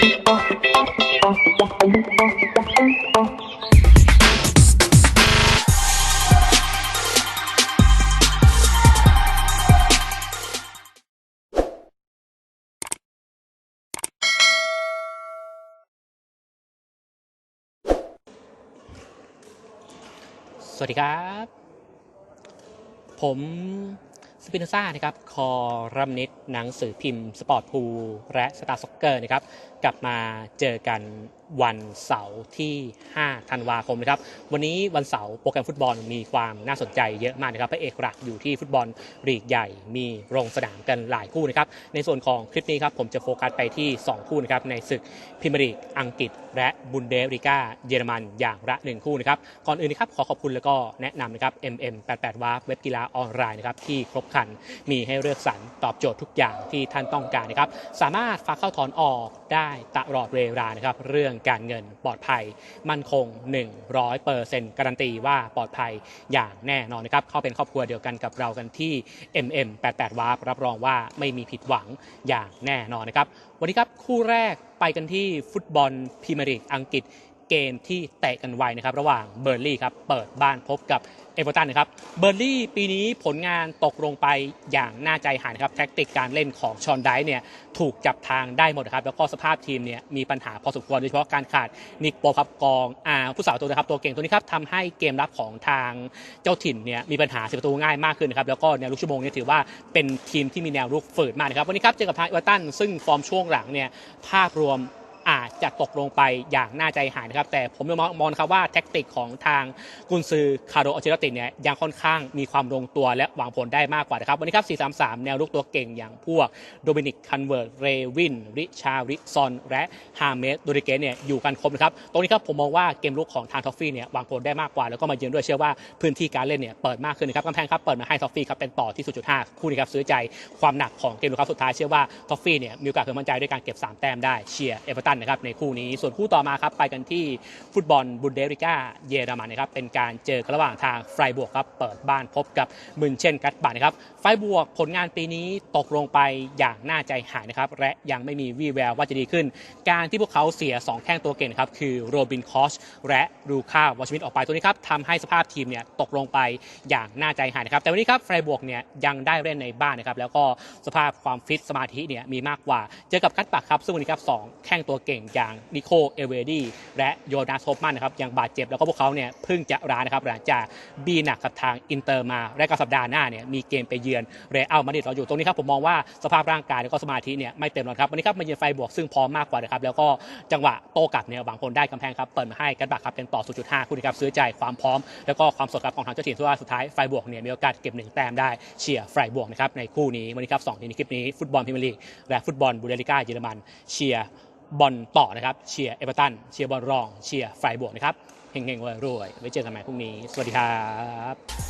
สวัสดีครับ ผม สปินซ่านะครับคอรัมนิตหนังสือพิมพ์ สปอร์ตพูลและสตาร์ซ็อกเกอร์นะครับกลับมาเจอกัน วันเสาร์ที่ 5 ธันวาคมนะครับ วันนี้วันเสาร์โปรแกรมฟุตบอลมีความน่าสนใจเยอะมากนะครับพระเอกหลักอยู่ที่ฟุตบอลลีกใหญ่มีลงสนามกันหลายคู่นะครับ ในส่วนของคลิปนี้ครับผมจะโฟกัสไปที่ 2 คู่นะครับในศึกพรีเมียร์ลีกอังกฤษ และบุนเดสลีกาเยอรมันอย่างละหนึ่งคู่นะครับ ก่อนอื่นนะครับขอขอบคุณแล้วก็แนะนำนะครับ MM88 วาเว็บกีฬาออนไลน์นะครับที่ครบครันมีให้เลือกสรรตอบโจทย์ทุกอย่างที่ท่านต้องการนะครับสามารถฝากเข้าถอนออกได้ตลอดเวลานะครับเรื่องการเงินปลอดภัยมั่นคง 100%การันตีว่าปลอดภัยอย่างแน่นอนนะครับเข้าเป็นครอบครัวเดียวกันกับเรากันที่ MM88 วารับรองว่าไม่มีผิดหวังอย่างแน่นอนนะครับวันนี้ครับคู่แรกไปกันที่ฟุตบอลพรีเมียร์ลีกอังกฤษ เกมที่เตะกันไวนะครับระหว่างเบอร์ลี่ครับเปิดบ้านพบกับเอเวอร์ตันนะครับเบอร์ลี่ปีนี้ผลงานตกลงไปอย่างน่าใจหายนะครับแท็กติกการเล่นของชอนไดเนี่ยถูกจับทางได้หมดนะครับแล้วก็สภาพทีมเนี่ยมีปัญหาพอสมควรโดยเฉพาะการขาดนิกโปครับกองอาผู้สาวตัวนะครับตัวเก่งตัวนี้ครับทำให้เกมรับของทางเจ้าถิ่นเนี่ยมีปัญหาเสียประตูง่ายมากขึ้นนะครับแล้วก็แนวลุกชั่วโมงเนี่ยถือว่าเป็นทีมที่มีแนวรุกฝืดมากนะครับวันนี้ครับเจอกับทางเอเวอร์ตันซึ่งฟอร์มช่วงหลังเนี่ยภาพรวม อาจจะตกลงไปอย่างน่าใจหายนะครับ แต่ผมยังมองครับว่าแท็กติกของทางกุนซือคาร์โดอัลเชลติเนี่ยยังค่อนข้างมีความลงตัวและหวังผลได้มากกว่านะครับ วันนี้ครับ 4-3-3 แนวลุกตัวเก่งอย่างพวกโดมินิกคันเวิร์ดเรวิน ริชาริซอน และฮาเมสโดริเกเนี่ยอยู่กันครบนะครับ ตรงนี้ครับผมมองว่าเกมลุกของทางทอฟฟี่เนี่ยหวังผลได้มากกว่า แล้วก็มาเยือนด้วยเชื่อว่าพื้นที่การเล่นเนี่ยเปิดมากขึ้นนะครับกำแพงครับเปิดมาให้ทอฟฟี่ครับเป็นต่อที่ 0.5 คู่นี้ครับซื้อใจความหนักของเกมลุกครับสุดท้ายเชื่อว่าทอฟฟี่เนี่ยมีโอกาสเพิ่มมั่นใจด้วยการเก็บสามแต้มได้เชียร์เอเวอร์ตันนะครับในคู่นี้ส่วนคู่ต่อมาครับไปกันที่ฟุตบอลบุนเดสลิก้าเยอรมันนะครับเป็นการเจอกันระหว่างทางไฟบวกครับเปิดบ้านพบกับมึนเช่นกัตบานะครับไฟบวกผลงานปีนี้ตกลงไปอย่างน่าใจหายนะครับและยังไม่มีวี่แววว่าจะดีขึ้น การที่พวกเขาเสีย 2 แข้งตัวเก่งครับคือโรบินคอชและรูคาวอชมิดออกไปตัวนี้ครับทำให้สภาพทีมเนี่ยตกลงไปอย่างน่าใจหายนะครับแต่วันนี้ครับไฟบวกเนี่ยยังได้เล่นในบ้านนะครับแล้วก็สภาพความฟิตสมาธิเนี่ยมีมากกว่าเจอกับกัตบักครับซึ่งวันนี้ครับสองแข้งตัวเก่งอย่างนิโคเอเวดีและโยนาสโฮปมันนะครับยังบาดเจ็บแล้วก็พวกเขาเนี่ยเพิ่งจะร้านะครับหลังจากบีหนักกับทางอินเตอร์มาและก็สัปดาห์หน้าเนี่ยมีเกมไปเยือนเรอัลมาดริดเราอยู่ตรงนี้ครับผมมองว่าสภาพร่างกายแล้วก็สมาธิเนี่ยไม่เต็มร้อยครับวันนี้ครับมาเยือนไฟบวกซึ่งพร้อมมากกว่านะครับแล้วก็จังหวะโต้กลับเนี่ยหวังผลได้กำแพงครับเปิดมาให้กัตบักครับเป็นต่อ 0.5 คู่นี้ครับซื้อใจความพร้อม แล้วก็ความสดครับของทางเจ้าถิ่นที่ว่าสุดท้ายไฟบวกเนี่ยมีโอกาสเก็บหนึ่งแต้มได้เชียร์ไฟบวกนะครับในคู่นี้วันนี้ครับสองทีมในคลิปนี้ฟุตบอลพรีเมียร์ลีกและฟุตบอลบูเดลิก้าเยอรมันเชียร์ บอลต่อนะครับ เชียร์เอเวอร์ตัน เชียร์บอลรอง เชียร์ไฟบวกนะครับ เฮงๆรวยๆไว้เจอกันใหม่พรุ่งนี้ สวัสดีครับ